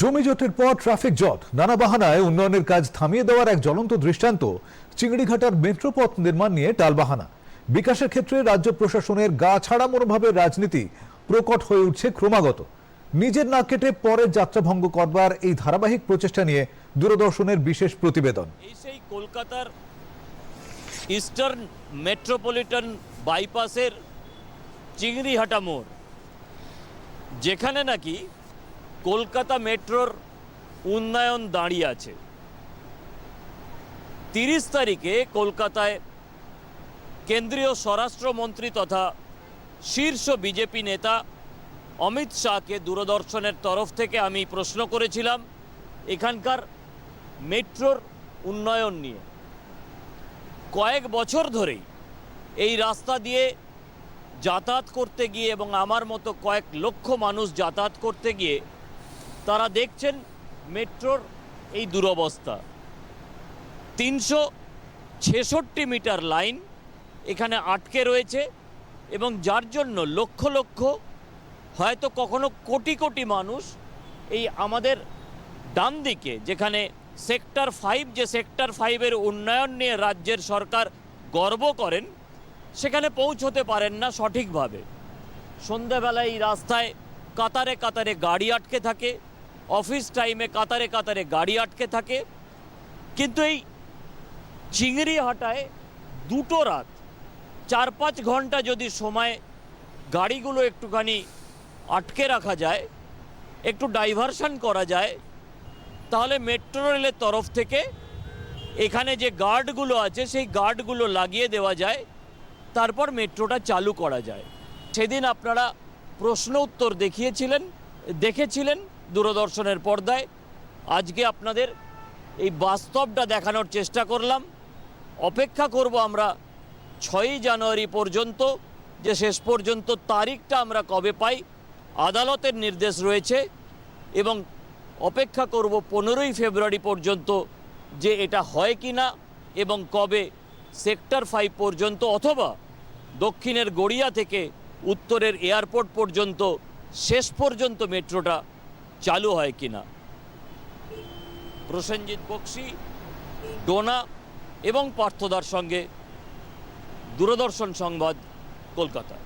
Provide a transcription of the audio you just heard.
জমি জটের পর ট্রাফিক জট। নানা বাহানায় উন্নয়নের কাজ থামিয়ে দেওয়ার এক জ্বলন্ত দৃষ্টান্ত চিংড়িঘাটার মেট্রোপথ নির্মাণ নিয়ে টালবাহানা। বিকাশের ক্ষেত্রে রাজ্য প্রশাসনের গা ছাড়া মনোভাবের রাজনীতি প্রকট হয়ে উঠছে ক্রমাগত। নিজের না কেটে পরের যাত্রাভঙ্গ করবার এই ধারাবাহিক প্রচেষ্টা নিয়ে দূরদর্শনের বিশেষ প্রতিবেদন। এই সেই কলকাতার ইস্টার্ন মেট্রোপলিটন বাইপাসের চিংড়িহাটা মোড়, যেখানে নাকি কলকাতা মেট্রোর উন্নয়ন দাঁড়িয়ে আছে। তিরিশ তারিখে কলকাতায় কেন্দ্রীয় স্বরাষ্ট্রমন্ত্রী তথা শীর্ষ বিজেপি নেতা অমিত শাহকে দূরদর্শনের তরফ থেকে আমি প্রশ্ন করেছিলাম এখানকার মেট্রোর উন্নয়ন নিয়ে। কয়েক বছর ধরেই এই রাস্তা দিয়ে যাতায়াত করতে গিয়ে এবং আমার মতো কয়েক লক্ষ মানুষ যাতায়াত করতে গিয়ে তারা দেখছেন মেট্রোর এই দুরবস্থা। তিনশো ছেষট্টি মিটার লাইন এখানে আটকে রয়েছে এবং যার জন্য লক্ষ লক্ষ, হয়তো কখনো কোটি কোটি মানুষ এই আমাদের ডান দিকে যেখানে সেক্টর ফাইভ, যে সেক্টর ফাইভের উন্নয়ন নিয়ে রাজ্যের সরকার গর্ব করেন, সেখানে পৌঁছতে পারেন না সঠিকভাবে। সন্ধ্যাবেলায় এই রাস্তায় কাতারে কাতারে গাড়ি আটকে থাকে অফিস টাইমে কাতারে কাতারে গাড়ি আটকে থাকে। কিন্তু এই চিংড়িহাটায় দুটো রাত, চার পাঁচ ঘণ্টা যদি সময় গাড়িগুলো একটুখানি আটকে রাখা যায়, একটু ডাইভারশন করা যায়, তাহলে মেট্রো রেলের তরফ থেকে এখানে যে গার্ডগুলো আছে, সেই গার্ডগুলো লাগিয়ে দেওয়া যায়, তারপর মেট্রোটা চালু করা যায়। সেদিন আপনারা প্রশ্ন উত্তর দেখিয়েছিলেন, দেখেছিলেন। দূরদর্শনের পর্দায়। আজকে আপনাদের এই বাস্তবটা দেখানোর চেষ্টা করলাম। অপেক্ষা করব আমরা ছয়ই জানুয়ারি পর্যন্ত, যে শেষ পর্যন্ত তারিখটা আমরা কবে পাই, আদালতের নির্দেশ রয়েছে এবং অপেক্ষা করব পনেরোই ফেব্রুয়ারি পর্যন্ত যে এটা হয় কি না এবং কবে সেক্টর ফাইভ পর্যন্ত অথবা দক্ষিণের গড়িয়া থেকে উত্তরের এয়ারপোর্ট পর্যন্ত, শেষ পর্যন্ত মেট্রোটা চালু হয় কিনা? প্রসেনজিৎ বক্সি ডোনা এবং পার্থদার সঙ্গে দূরদর্শন সংবাদ কলকাতা